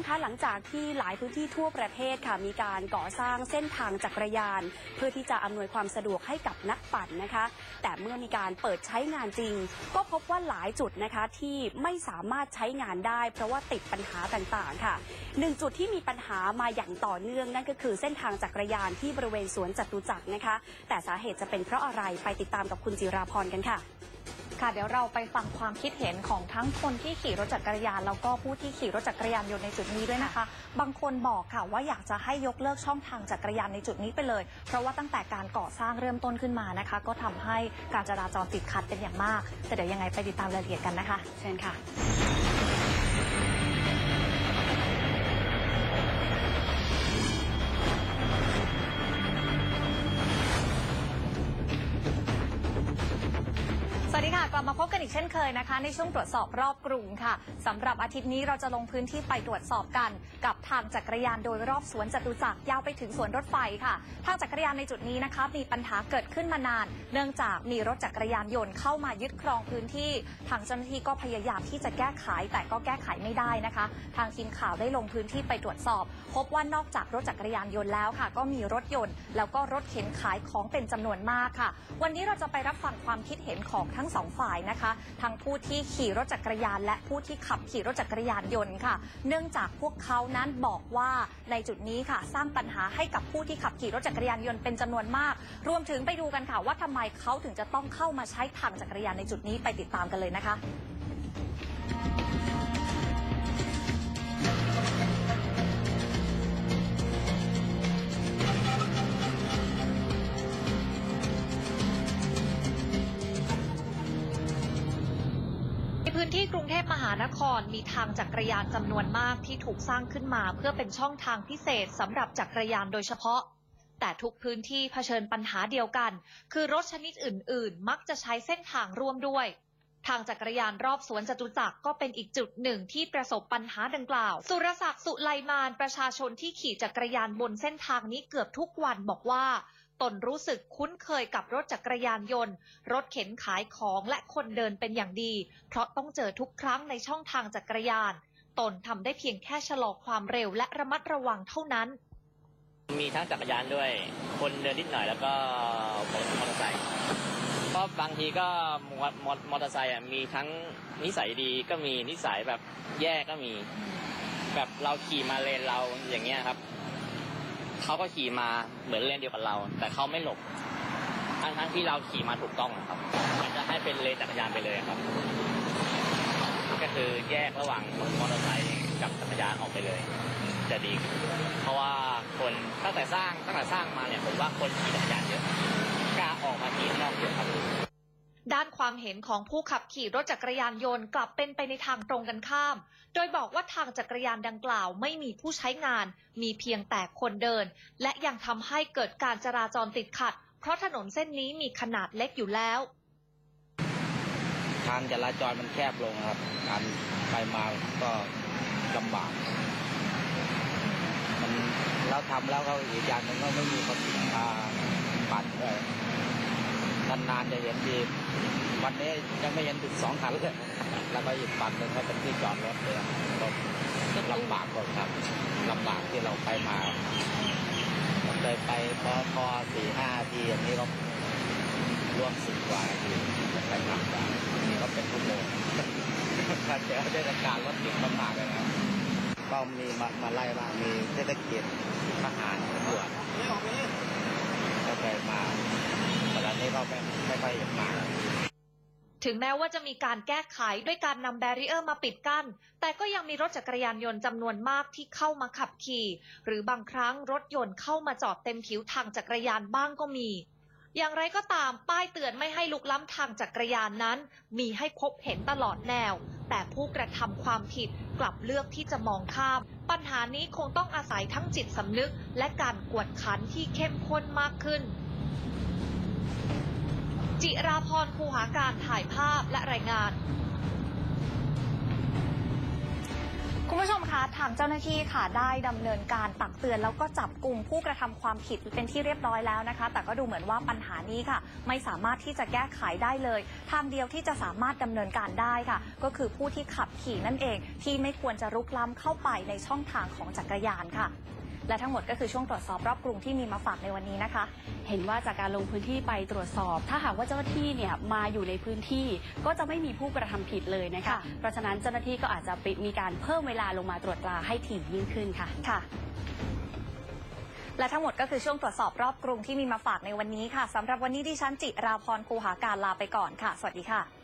มคะหลังจากที่หลายพื้นที่ทั่วประเทศค่ะมีการก่อสร้างเส้นทางจักรยาน เพื่อที่จะอำนวยความสะดวกให้กับนักปั่นนะคะ แต่เมื่อมีการเปิดใช้งานจริง ก็พบว่าหลายจุดนะคะที่ไม่สามารถใช้งานได้ เพราะว่าติดปัญหาต่างๆค่ะหนึ่งจุดที่มีปัญหามาอย่างต่อเนื่องนั่นก็คือเส้นทางจักรยานที่บริเวณสวนจตุจักรนะคะ แต่สาเหตุจะเป็นเพราะอะไรไปติดตามกับคุณจิราพรกันค่ะ ค่ะเดี๋ยวเราไปฟังความคิดเห็นของทั้งคนที่ขี่รถจักรยานแล้วก็ผู้ที่ขี่รถจักรยานยนต์ในจุดนี้ด้วยนะคะ บางคนบอกค่ะว่าอยากจะให้ยกเลิกช่องทางจักรยานในจุดนี้ไปเลย เพราะว่าตั้งแต่การก่อสร้างเริ่มต้นขึ้นมานะคะ ก็ทำให้การจราจรติดขัดเป็นอย่างมาก แต่เดี๋ยวยังไงไปติดตามรายละเอียดกันนะคะ เชิญค่ะ วัสดีค่ะ กลับมาพบกันอีกเช่นเคยนะคะ ในช่วงตรวจสอบรอบกรุงค่ะสำหรับอาทิตย์นี้เราจะลงพื้นที่ไปตรวจสอบกัน กับทางจักรยานโดยรอบสวนจตุจักรยาวไปถึงสวนรถไฟค่ะ ทางจักรยานในจุดนี้นะคะมีปัญหาเกิดขึ้นมานาน เนื่องจากมีรถจักรยานยนต์เข้ามายึดครองพื้นที่ ทางเจ้าหน้าที่ก็พยายามที่จะแก้ไขแต่ก็แก้ไขไม่ได้นะคะ ทางทีมข่าวได้ลงพื้นที่ไปตรวจสอบ พบว่านอกจากรถจักรยานยนต์แล้วค่ะ ก็มีรถยนต์ แล้วก็รถเข็นขายของเป็นจำนวนมากค่ะ วันนี้เราจะไปรับฟังความคิดเห็นของทั้งสองฝ่ายนะคะ ทั้งผู้ที่ขี่รถจักรยาน และผู้ที่ขับขี่รถจักรยานยนต์ค่ะ เนื่องจากพวกเขานั้นบอกว่าในจุดนี้ค่ะ สร้างปัญหาให้กับผู้ที่ขับขี่รถจักรยานยนต์เป็นจำนวนมาก รวมถึงไปดูกันค่ะว่าทำไมเขาถึงจะต้องเข้ามาใช้ทางจักรยานในจุดนี้ไปติดตามกันเลยนะคะ พื้นที่กรุงเทพมหานครมีทางจักรยานจำนวนมากที่ถูกสร้างขึ้นมา เพื่อเป็นช่องทางพิเศษสำหรับจักรยานโดยเฉพาะ แต่ทุกพื้นที่เผชิญปัญหาเดียวกัน คือรถชนิดอื่น ๆ มักจะใช้เส้นทางร่วมด้วย ทางจักรยานรอบสวนจตุจักรก็เป็นอีกจุดหนึ่งที่ประสบปัญหาดังกล่าว สุรศักดิ์สุไลมานประชาชนที่ขี่จักรยานบนเส้นทางนี้เกือบทุกวันบอกว่า ตนรู้สึกคุ้นเคยกับรถจักรยานยนต์ รถเข็นขายของและคนเดินเป็นอย่างดี เพราะต้องเจอทุกครั้งในช่องทางจักรยาน ตนทำได้เพียงแค่ชะลอความเร็วและระมัดระวังเท่านั้น มีทั้งจักรยานด้วย คนเดินนิดหน่อยแล้วก็มอเตอร์ไซค์ก็บางทีก็มอมอมอเตอร์ไซค์มีทั้งนิสัยดีก็มีนิสัยแบบแย่ก็มี แบบเราขี่มาเลนเราอย่างเงี้ยครับ เขาก็ขี่มาเหมือนเลนเดียวกับเรา แต่เขาไม่หลบทั้งทั้งที่เราขี่มาถูกต้องอะครับ มันจะให้เป็นเลนจักรยานไปเลยครับ ก็คือแยกระหว่างมอเตอร์ไซค์กับจักรยานออกไปเลย จะดี เพราะว่าคนตั้งแต่สร้างตั้งแต่สร้างมาเนี่ยผมว่าคนขี่จักรยานเยอะกล้าออกมาขี่นอกเยอะครับ ด้านความเห็นของผู้ขับขี่รถจักรยานยนต์กลับเป็นไปในทางตรงกันข้าม โดยบอกว่าทางจักรยานดังกล่าวไม่มีผู้ใช้งาน มีเพียงแต่คนเดิน และยังทำให้เกิดการจราจรติดขัด เพราะถนนเส้นนี้มีขนาดเล็กอยู่แล้ว ทางจราจรมันแคบลงครับ การไปมาก็ลำบาก มันเราทำแล้วก็อีกอย่างหนึงก็ไม่มีคนมาปั่นด้วย นานๆจะเห็นทีวันนี้ยังไม่เห็นถึงสองคันเลยแล้วก็อีกฝั่งหนึ่งก็เป็นที่จอดรถเลยก็ลำบากกว่าครับลำบากที่เราไปมาผมเคยไปพอพอสี่ห้าทีอย่างนี้ก็ร่วมสิบกว่าทีไปมากกว่านี่ก็เป็นชั่วโมงถ้าเจอเทศกาลรถติดมากเลยนะก็มีมามาไล่บ้างมีเทศกิจทหารตำรวจ ก็เคยมาแต่ตอนนี้ก็ไม่ไม่ค่อยเห็นมาถึงแม้ว่าจะมีการแก้ไขด้วยการนำแบรีเออร์มาปิดกั้น แต่ก็ยังมีรถจักรยานยนต์จำนวนมากที่เข้ามาขับขี่ หรือบางครั้งรถยนต์เข้ามาจอดเต็มผิวทางจักรยานบ้างก็มี อย่างไรก็ตามป้ายเตือนไม่ให้ลุกล้ำทางจักรยานนั้น มีให้พบเห็นตลอดแนว แต่ผู้กระทำความผิดกลับเลือกที่จะมองข้าม ปัญหานี้คงต้องอาศัยทั้งจิตสำนึก และการกวดขันที่เข้มข้นมากขึ้น จิราพรภูหาการถ่ายภาพและรายงาน ผู้ชมคะทางเจ้าหน้าที่ค่ะได้ดำเนินการตักเตือน แล้วก็จับกลุ่มผู้กระทำความผิดเป็นที่เรียบร้อยแล้วนะคะ แต่ก็ดูเหมือนว่าปัญหานี้ค่ะ ไม่สามารถที่จะแก้ไขได้เลย ทางเดียวที่จะสามารถดำเนินการได้ค่ะ ก็คือผู้ที่ขับขี่นั่นเอง ที่ไม่ควรจะรุกล้ำเข้าไปในช่องทางของจักรยานค่ะ และทั้งหมดก็คือช่วงตรวจสอบรอบกรุงที่มีมาฝากในวันนี้นะคะ เห็นว่าจากการลงพื้นที่ไปตรวจสอบ ถ้าหากว่าเจ้าหน้าที่เนี่ยมาอยู่ในพื้นที่ก็จะไม่มีผู้กระทำผิดเลยนะคะค่ะเพราะฉะนั้นเจ้าหน้าที่ก็อาจจะมีการเพิ่มเวลาลงมาตรวจตราให้ถี่ยิ่งขึ้นค่ะค่ะและทั้งหมดก็คือช่วงตรวจสอบรอบกรุงที่มีมาฝากในวันนี้ค่ะสำหรับวันนี้ดิฉันจิราพรคูหาการลาไปก่อนค่ะ สวัสดีค่ะ